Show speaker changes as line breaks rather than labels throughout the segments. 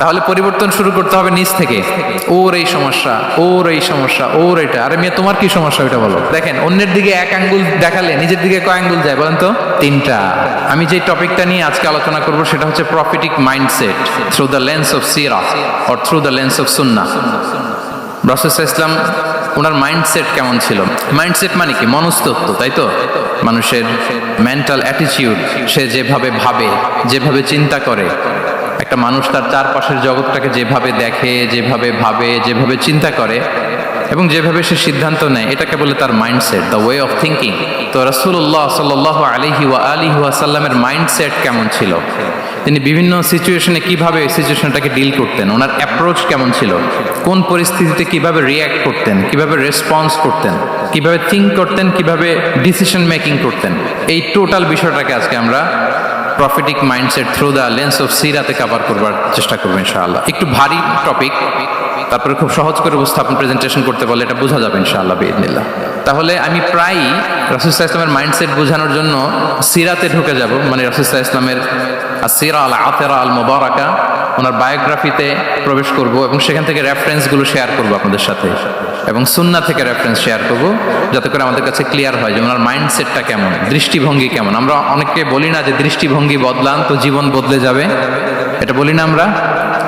তাহলে পরিবর্তন শুরু করতে হবে নিচ থেকে। ওর এই সমস্যা, ওর এই সমস্যা, ওর এটা। আরে মেয়ে, তোমার কি সমস্যা ওইটা বলো। দেখেন, অন্যের দিকে এক আঙ্গুল দেখালে নিজের দিকে কয় আঙ্গুল যায় বলেন তো? তিনটা। আমি যে টপিকটা নিয়ে আজকে আলোচনা করব সেটা হচ্ছে prophetic mindset through the lens of Sira or through the lens of সুন্না রসুল ইসলাম ওনার মাইন্ডসেট কেমন ছিল? মাইন্ডসেট মানে কি? মনস্তত্ব, তাই তো? মানুষের মেন্টাল অ্যাটিটিউড সে যেভাবে ভাবে, যেভাবে চিন্তা করে একটা মানুষ তার চারপাশের জগৎটাকে যেভাবে দেখে, যেভাবে ভাবে, যেভাবে চিন্তা করে এবং যেভাবে সে সিদ্ধান্ত নেয়, এটাকে বলে তার mindset the way of thinking তো রসুল্লাহ সাল আলিহি ওয়া আলিহি ওয়াসাল্লামের মাইন্ডসেট কেমন ছিল? তিনি বিভিন্ন সিচুয়েশনে কীভাবে সিচুয়েশনটাকে ডিল করতেন? ওনার অ্যাপ্রোচ কেমন ছিল? কোন পরিস্থিতিতে কীভাবে রিয়্যাক্ট করতেন? কীভাবে রেসপন্স করতেন? কীভাবে থিঙ্ক করতেন? কীভাবে ডিসিশন মেকিং করতেন? এই টোটাল বিষয়টাকে আজকে আমরা prophetic mindset through the lens of Sirat-e cover করবার চেষ্টা করব ইনশাআল্লাহ। একটু ভারী টপিক তারপরে খুব সহজ করে উপস্থাপন প্রেজেন্টেশন করতে বলে এটা বোঝা যাবে ইনশাআল্লাহ বিদিনিল্লাহ তাহলে আমি প্রায়ই রাসুসাহ ইসলামের মাইন্ডসেট বোঝানোর জন্য সিরাতে ঢুকে যাব মানে রাসুসাহ ইসলামের সিরা আল আতেরা আল মোবারকা ওনার বায়োগ্রাফিতে প্রবেশ করব এবং সেখান থেকে রেফারেন্সগুলো শেয়ার করব আপনাদের সাথে। এবং সুন্না থেকে রেফারেন্স শেয়ার করব, যাতে করে আমাদের কাছে ক্লিয়ার হয় যে ওনার মাইন্ডসেটটা কেমন, দৃষ্টিভঙ্গি কেমন। আমরা অনেককে বলি না যে দৃষ্টিভঙ্গি বদলান তো জীবন বদলে যাবে। এটা বলি না আমরা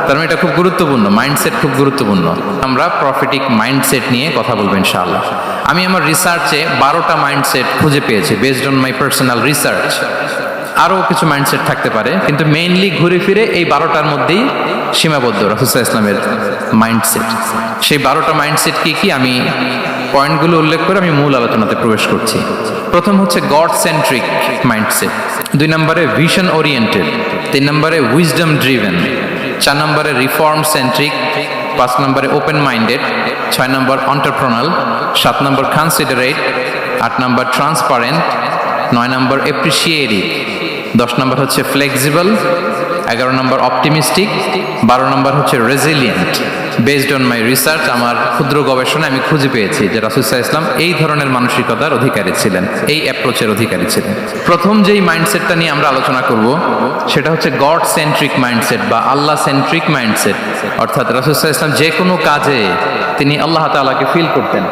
মানে এটা খুব গুরুত্বপূর্ণ মাইন্ডসেট খুব গুরুত্বপূর্ণ। আমরা প্রফিটিক মাইন্ডসেট নিয়ে কথা বলব ইনশাআল্লাহ। আমি আমার রিসার্চে বারোটা মাইন্ডসেট খুঁজে পেয়েছি based on my personal research আরও কিছু মাইন্ডসেট থাকতে পারে, কিন্তু মেইনলি ঘুরে ফিরে এই বারোটার মধ্যেই সীমাবদ্ধ রসুসা ইসলামের মাইন্ডসেট সেই বারোটা মাইন্ডসেট কি কি? আমি পয়েন্টগুলো উল্লেখ করে আমি মূল আলোচনাতে প্রবেশ করছি। প্রথম হচ্ছে গড সেন্ট্রিক মাইন্ডসেট দুই নম্বরে ভিশন ওরিয়েন্টেড তিন নম্বরে উইজডম ড্রিভেন চার নম্বরে রিফর্ম সেন্ট্রিক পাঁচ নম্বরে ওপেন মাইন্ডেড ছয় নম্বর অন্টারপ্রনাল সাত নম্বর কনসিডারেট আট নম্বর ট্রান্সপারেন্ট নয় নম্বর এপ্রিসিয়েটিভ দশ নম্বর হচ্ছে ফ্লেক্সিবল এগারো নম্বর অপটিমিস্টিক বারো নম্বর হচ্ছে resilient based on my research আমার ক্ষুদ্র গবেষণায় আমি খুঁজে পেয়েছি যে রাসুসাহ ইসলাম এই ধরনের মানসিকতার অধিকারী ছিলেন, এই অ্যাপ্রোচের অধিকারী ছিলেন। প্রথম যেই মাইন্ডসেটটা নিয়ে আমরা আলোচনা করব, সেটা হচ্ছে গড সেন্ট্রিক মাইন্ডসেট বা আল্লাহ সেন্ট্রিক মাইন্ডসেট অর্থাৎ রাসুসাহ ইসলাম যে কোনো কাজে তিনি আল্লাহ তালাকে ফিল করতেন।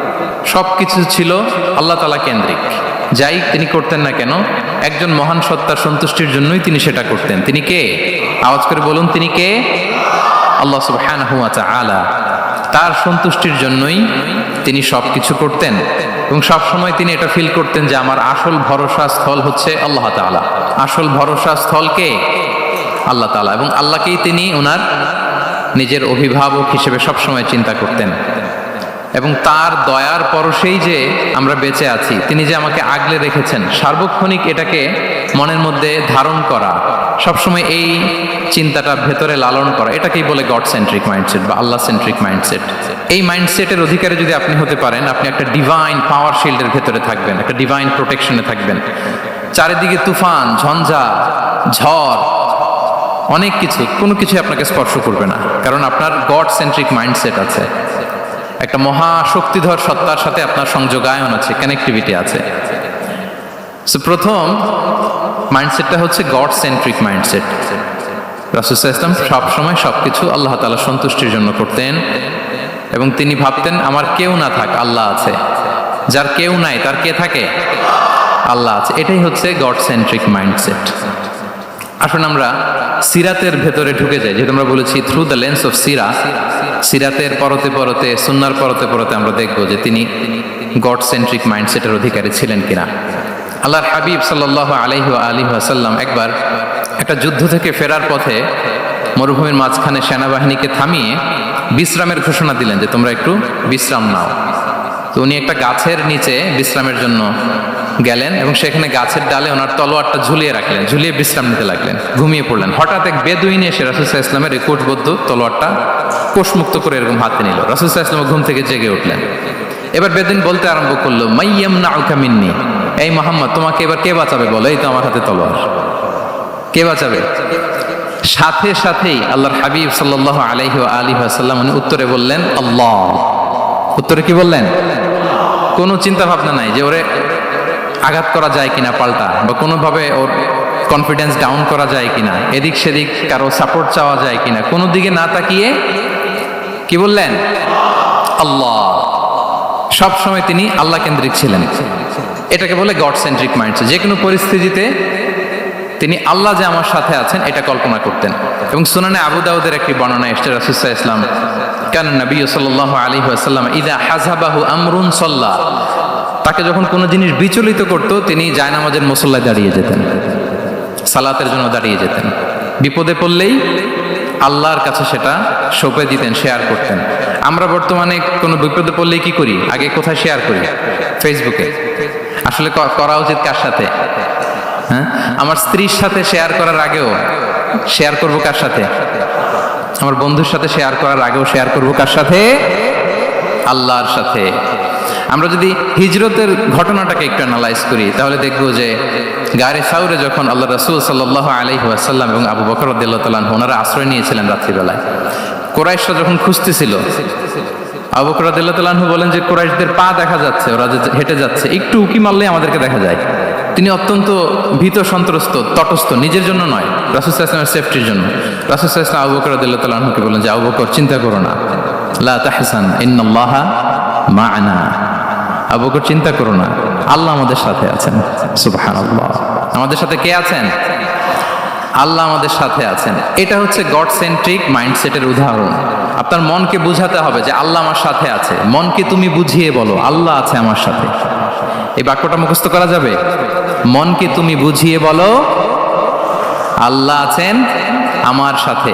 সব কিছু ছিল আল্লাহ তালা কেন্দ্রিক। যাই তিনি করতেন না কেন, একজন মহান সত্তার সন্তুষ্টির জন্যই তিনি সেটা করতেন। তিনি কে? আওয়াজ করে বলুন, তিনি কে? আল্লাহ সুবহানাহু ওয়া তাআলা। তার সন্তুষ্টির জন্যই তিনি সব কিছু করতেন এবং সব সময় তিনি এটা ফিল করতেন যে আমার আসল ভরসা স্থল হচ্ছে আল্লাহ তাআলা। আসল ভরসা স্থল কে? আল্লাহ তাআলা। এবং আল্লাহকেই তিনি ওনার নিজের অভিভাবক হিসেবে সবসময় চিন্তা করতেন। এবং তার দয়ার পরশেই যে আমরা বেঁচে আছি, তিনি যে আমাকে আগলে রেখেছেন, সার্বক্ষণিক এটাকে মনের মধ্যে ধারণ করা, সবসময় এই চিন্তাটা ভেতরে লালন করা, এটাকেই বলে গড সেন্ট্রিক মাইন্ডসেট বা আল্লাহ সেন্ট্রিক মাইন্ডসেট এই মাইন্ডসেটের অধিকারে যদি আপনি হতে পারেন, আপনি একটা ডিভাইন পাওয়ার শিল্ডের ভেতরে থাকবেন, একটা ডিভাইন প্রোটেকশনে থাকবেন। চারিদিকে তুফান, ঝঞ্ঝা, ঝড়, অনেক কিছু, কোনো কিছু আপনাকে স্পর্শ করবে না, কারণ আপনার গড সেন্ট্রিক মাইন্ডসেট আছে। একটা মহা শক্তিধর সত্তার সাথে আপনার সংযোগায়ন আছে কানেক্টিভিটি আছে। সো প্রথম মাইন্ডসেটটা হচ্ছে গড সেন্ট্রিক মাইন্ডসেট রাসুসাহ ইসলাম সবসময় সব কিছু আল্লাহ তালা সন্তুষ্টির জন্য করতেন এবং তিনি ভাবতেন, আমার কেউ না থাক, আল্লাহ আছে। যার কেউ নাই, তার কে থাকে? আল্লাহ আছে। এটাই হচ্ছে গড সেন্ট্রিক মাইন্ডসেট আসুন আমরা সিরাতের ভেতরে ঢুকে যাই, যেহেতু আমরা বলেছি থ্রু দ্য লেন্স অফ সিরা সিরাতের পরতে পরতে, সুন্নার পরতে পরতে আমরা দেখব যে তিনি গড সেন্ট্রিক মাইন্ডসেটের অধিকারী ছিলেন কিনা। আল্লাহর হাবিব সাল্লাহ আলহি আলী আসাল্লাম একবার একটা যুদ্ধ থেকে ফেরার পথে মরুভূমির মাঝখানে সেনাবাহিনীকে থামিয়ে বিশ্রামের ঘোষণা দিলেন যে তোমরা একটু বিশ্রাম নাও। তো উনি একটা গাছের নিচে বিশ্রামের জন্য গেলেন এবং সেখানে গাছের ডালে ওনার তলোয়ারটা ঝুলিয়ে রাখলেন, ঝুলিয়ে বিশ্রাম নিতে লাগলেন, ঘুমিয়ে পড়লেন। হঠাৎ এক বেদুইনে এসে রাসুসাহ ইসলামের কোটবদ্ধ তলোয়ারটা কোষমুক্ত করে এরকম হাতে নিল। রাসুসাহ ইসলাম ঘুম থেকে জেগে উঠলেন। এবার বেদিন বলতে আরম্ভ করল মাইয়াম না মিন্নি। এই মোহাম্মদ, তোমাকে এবার কে বাঁচাবে বলো? এই তো আমার হাতে তলোয়ার। কে বাঁচাবে? সাথে সাথেই আল্লাহর হাবিব সাল্লাহ আলাইহি আলী আসাল্লাম উনি উত্তরে বললেন, আল্লাহ। উত্তরে কি বললেন? কোনো চিন্তা ভাবনা নাই যে ওরে আঘাত করা যায় কিনা পাল্টা বা কোনোভাবে ওর কনফিডেন্স ডাউন করা যায় কিনা, এদিক সেদিক কারও সাপোর্ট চাওয়া যায় কিনা, কোনো দিকে না তাকিয়ে কি বললেন? আল্লাহ। সব সময় তিনি আল্লাহ কেন্দ্রিক ছিলেন। এটাকে বলে গড সেন্ট্রিক মাইন্ড যে কোনো পরিস্থিতিতে তিনি আল্লাহ যে আমার সাথে আছেন, এটা কল্পনা করতেন। এবং সুনানে আবু দাউদের একটি বর্ণনা এসছে রাসুসাহ ইসলাম কেন নবী সাল্লাহ আলী আসাল্লাম ইদা হাজাবাহু আমরুন সল্লাহ তাকে যখন কোনো জিনিস বিচলিত করতো, তিনি জায়নামাজের মুসল্লায় দাঁড়িয়ে যেতেন, সালাতের জন্য দাঁড়িয়ে যেতেন। বিপদে পড়লেই আল্লাহর কাছে সেটা সঁপে দিতেন, শেয়ার করতেন। আমরা বর্তমানে কোনো বিপদে পড়লেই কি করি? আগে কোথায় শেয়ার করি? ফেসবুকে। আসলে করা উচিত কার সাথে? হ্যাঁ? আমার স্ত্রীর সাথে শেয়ার করার আগেও শেয়ার করব কার সাথে? আমার বন্ধুর সাথে শেয়ার করার আগেও শেয়ার করব কার সাথে? আল্লাহর সাথে। আমরা যদি হিজরতের ঘটনাটাকে একটু অ্যানালাইজ করি, তাহলে দেখব যে গারে সাউরে যখন আল্লাহ রসুল সাল্লাহ আলহি এবং আবু বকর রদ্দাল্লাহ তালান ওনারা আশ্রয় নিয়েছিলেন রাত্রিবেলায়। কোরাইশরা যখন খুঁজতেছিল, আবু বকর রদ্দাল্লাহ তালাহু বলেন যে কোরাইশদের পা দেখা যাচ্ছে, ওরা যে হেঁটে যাচ্ছে, একটু উকি মারলেই আমাদেরকে দেখা যায়। তিনি অত্যন্ত ভীত, সন্ত্রস্ত, তটস্থ, নিজের জন্য নয়, রাসুল ইসলামের সেফটির জন্য। রাসুল ইসলাম আবু বকর তালাহুকে বলেন যে, আবু বকর, চিন্তা করো না। লা তাহসান, ইন্নাল্লাহা মা'না। আবু বকর চিন্তা করো না। আল্লাহ আমাদের সাথে আছেন। সুবহানাল্লাহ। আমাদের সাথে কে আছেন? আল্লাহ আমাদের সাথে আছেন। এটা হচ্ছে গড সেন্ট্রিক মাইন্ডসেটের উদাহরণ। আপনার মনকে বুঝাতে হবে যে আল্লাহ আমার সাথে আছে। মনকে তুমি বুঝিয়ে বলো, আল্লাহ আছে আমার সাথে। এই বাক্যটা মুখস্থ করা যাবে? মনকে তুমি বুঝিয়ে বলো, আল্লাহ আছেন আমার সাথে।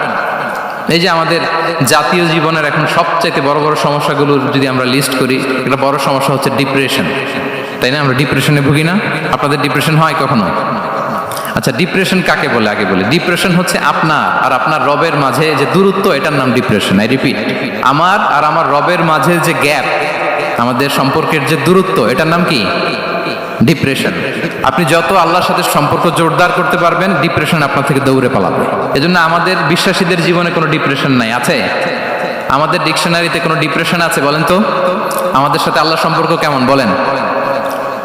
এই যে আমাদের জাতীয় জীবনের এখন সবচাইতে বড় বড় সমস্যাগুলো যদি আমরা লিস্ট করি, একটা বড় সমস্যা হচ্ছে ডিপ্রেশন তাই না? আমরা ডিপ্রেশনে ভুগি না? আপনাদের ডিপ্রেশন হয় কখনো? আচ্ছা ডিপ্রেশন কাকে বলে? আগে বলে। ডিপ্রেশন হচ্ছে আপনার আর আপনার রবের মাঝে যে দূরত্ব, এটার নাম ডিপ্রেশন আই রিপিট আমার আর আমার রবের মাঝে যে গ্যাপ আমাদের সম্পর্কের যে দূরত্ব, এটার নাম কি? ডিপ্রেশন আপনি যত আল্লাহর সাথে সম্পর্ক জোরদার করতে পারবেন ডিপ্রেশন আপনার থেকে দৌড়ে পালাবে। এজন্য আমাদের বিশ্বাসীদের জীবনে কোনো ডিপ্রেশন নাই, আছে? আমাদের ডিকশনারিতে কোনো ডিপ্রেশন আছে, বলেন তো? আমাদের সাথে আল্লাহ সম্পর্ক কেমন, বলেন?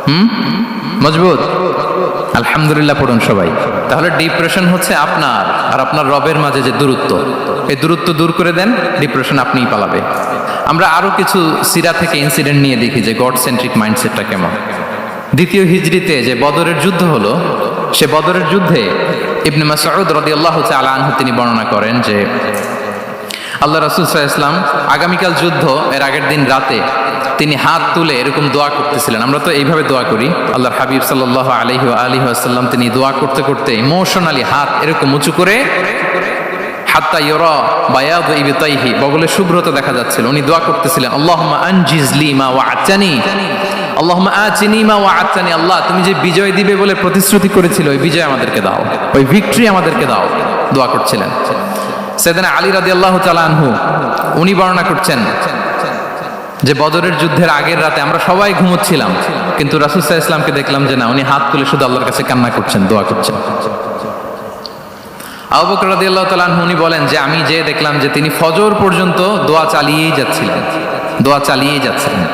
হুম? মজবুত? আলহামদুলিল্লাহ, পড়ুন সবাই। তাহলে ডিপ্রেশন হচ্ছে আপনার আর আপনার রবের মাঝে যে দূরত্ব। এই দূরত্ব দূর করে দেন ডিপ্রেশন আপনিই পালাবে। আমরা আরও কিছু সিরা থেকে ইনসিডেন্ট নিয়ে দেখি যে গড সেন্ট্রিক মাইন্ডসেটটা কেমন। দ্বিতীয় হিজড়িতে যে বদরের যুদ্ধ হলো, সে বদরের যুদ্ধে ইবনে মাসউদ রাদিয়াল্লাহু তাআলা আনহু তিনি বর্ণনা করেন যে, আল্লাহ রাসূল সাল্লাল্লাহু আগামীকাল যুদ্ধ এর আগের দিন রাতে তিনি হাত তুলে এরকম দোয়া করতেছিলেন। আমরা তো এইভাবে দোয়া করি। আল্লাহর হাবিব সাল্লাল্লাহু আলাইহি ওয়া আলিহি ওয়াসাল্লাম তিনি দোয়া করতে করতে ইমোশনালি হাত এরকম উঁচু করে হাত্তা ইয়রা বায়াদ ইবতাইহি বগলে শুভ্রতা দেখা যাচ্ছিল। উনি দোয়া করতেছিলেন, আল্লাহুম্মা আনজিজ লি মা ওয়া'তানি আল্লাহুম্মা আতিনি মা ওয়া'তানি আল্লাহ, তুমি যে বিজয় দিবে বলে প্রতিশ্রুতি করেছিল, ওই বিজয় আমাদেরকে দাও। ওই ভিক্টরি আমাদেরকে দাও। দোয়া করছিলেন। সেদিন আলী রাদিয়াল্লাহু তাআলা আনহু, উনি বর্ণনা করছেন যে বদরের যুদ্ধের আগের রাতে আমরা সবাই ঘুমোচ্ছিলাম, কিন্তু রাসূল ইসলামকে দেখলাম যে না, উনি হাত তুলে শুধু আল্লাহর কাছে কান্না করছেন, দোয়া করছেন। আবু বকর রাদিয়াল্লাহু তাআলা উনি বলেন যে আমি যে দেখলাম যে তিনি ফজর পর্যন্ত দোয়া চালিয়েই যাচ্ছিলেন, দোয়া চালিয়েই যাচ্ছিলেন।